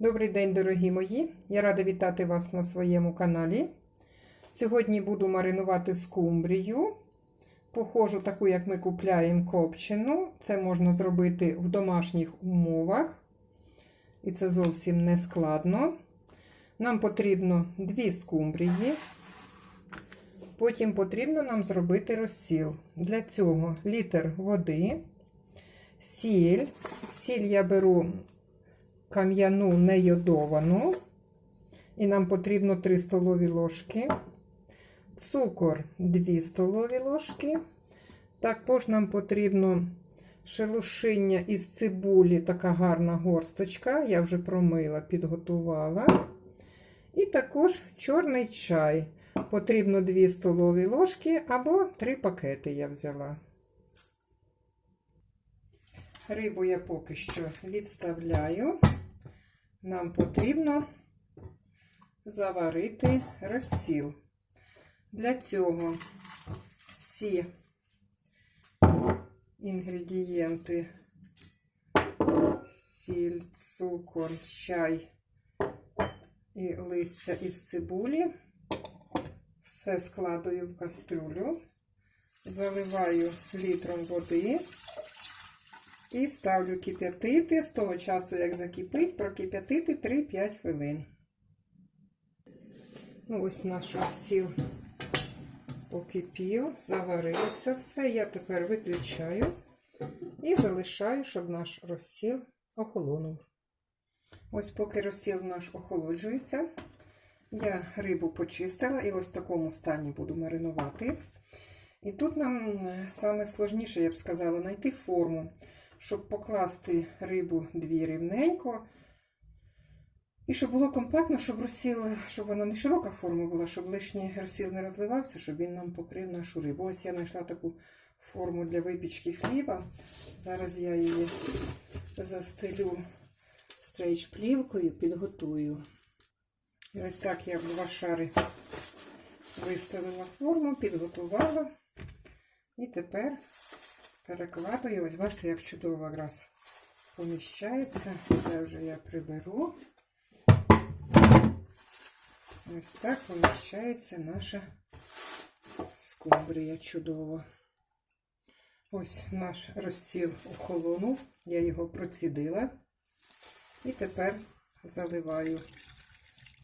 Добрий день, дорогі мої! Я рада вітати вас на своєму каналі. Сьогодні буду маринувати скумбрію. Похожу таку, як ми купляємо копчену. Це можна зробити в домашніх умовах. І це зовсім не складно. Нам потрібно дві скумбрії. Потім потрібно нам зробити розсіл. Для цього літр води, сіль. Сіль я беру кам'яну нейодовану. І нам потрібно 3 столові ложки. Цукор 2 столові ложки. Також нам потрібно шелушиння із цибулі, така гарна горсточка. Я вже промила, підготувала. І також чорний чай. Потрібно 2 столові ложки або 3 пакети я взяла. Рибу я поки що відставляю. Нам потрібно заварити розсіл. Для цього всі інгредієнти, сіль, цукор, чай і листя із цибулі. Все складаю в кастрюлю, заливаю літром води. І ставлю кип'ятити з того часу, як закипить, прокип'ятити 3-5 хвилин. Ну, ось наш розсіл покипів, заварилося все. Я тепер виключаю і залишаю, щоб наш розсіл охолонув. Ось, поки розсіл наш охолоджується, я рибу почистила і ось в такому стані буду маринувати. І тут нам саме сложніше, я б сказала, знайти форму щоб покласти рибу дві рівненько. І щоб було компактно, щоб розсіл, щоб вона не широка форма була, щоб лишній розсіл не розливався, щоб він нам покрив нашу рибу. Ось я знайшла таку форму для випічки хліба. Зараз я її застелю стрейч-плівкою, підготую. І ось так я в два шари виставила форму, підготувала. І тепер перекладую. Ось бачите, як чудово якраз поміщається. Це вже я приберу. Ось так поміщається наша скумбрія чудово. Ось наш розсіл охолонув, я його процідила. І тепер заливаю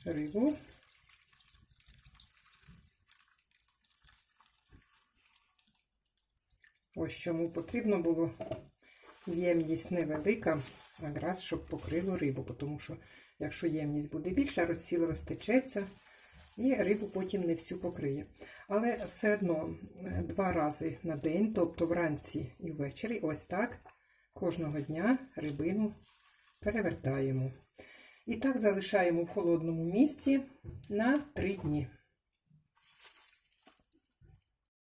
рибу. Ось чому потрібно було ємність невелика, якраз щоб покрило рибу, тому що, якщо ємність буде більша, розсіл розтечеться і рибу потім не всю покриє. Але все одно два рази на день, тобто вранці і ввечері, ось так, кожного дня рибину перевертаємо. І так залишаємо в холодному місці на 3 дні.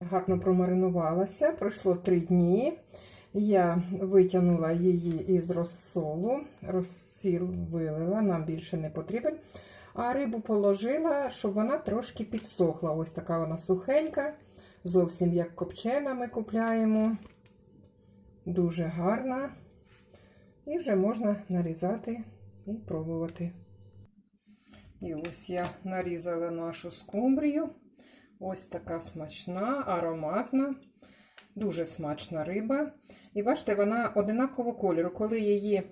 Гарно промаринувалася, пройшло три дні. Я витягнула її із розсолу, розсіл вилила, нам більше не потрібен. А рибу положила, щоб вона трошки підсохла. Ось така вона сухенька, зовсім як копчена ми купляємо. Дуже гарна. І вже можна нарізати і пробувати. І ось я нарізала нашу скумбрію. Ось така смачна, ароматна, дуже смачна риба. І бачите, вона одинакового кольору. Коли її,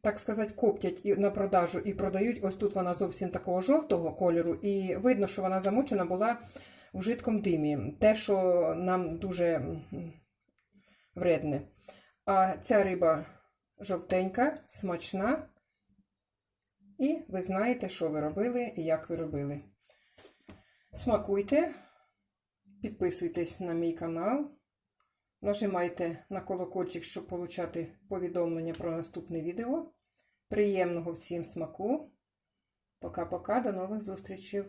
так сказати, коптять на продажу і продають, ось тут вона зовсім такого жовтого кольору, і видно, що вона замочена була в жидкому димі. Те, що нам дуже вредне. А ця риба жовтенька, смачна. І ви знаєте, що ви робили і як ви робили. Смакуйте, підписуйтесь на мій канал, нажимайте на колокольчик, щоб отримати повідомлення про наступне відео. Приємного всім смаку. Пока-пока, до нових зустрічей!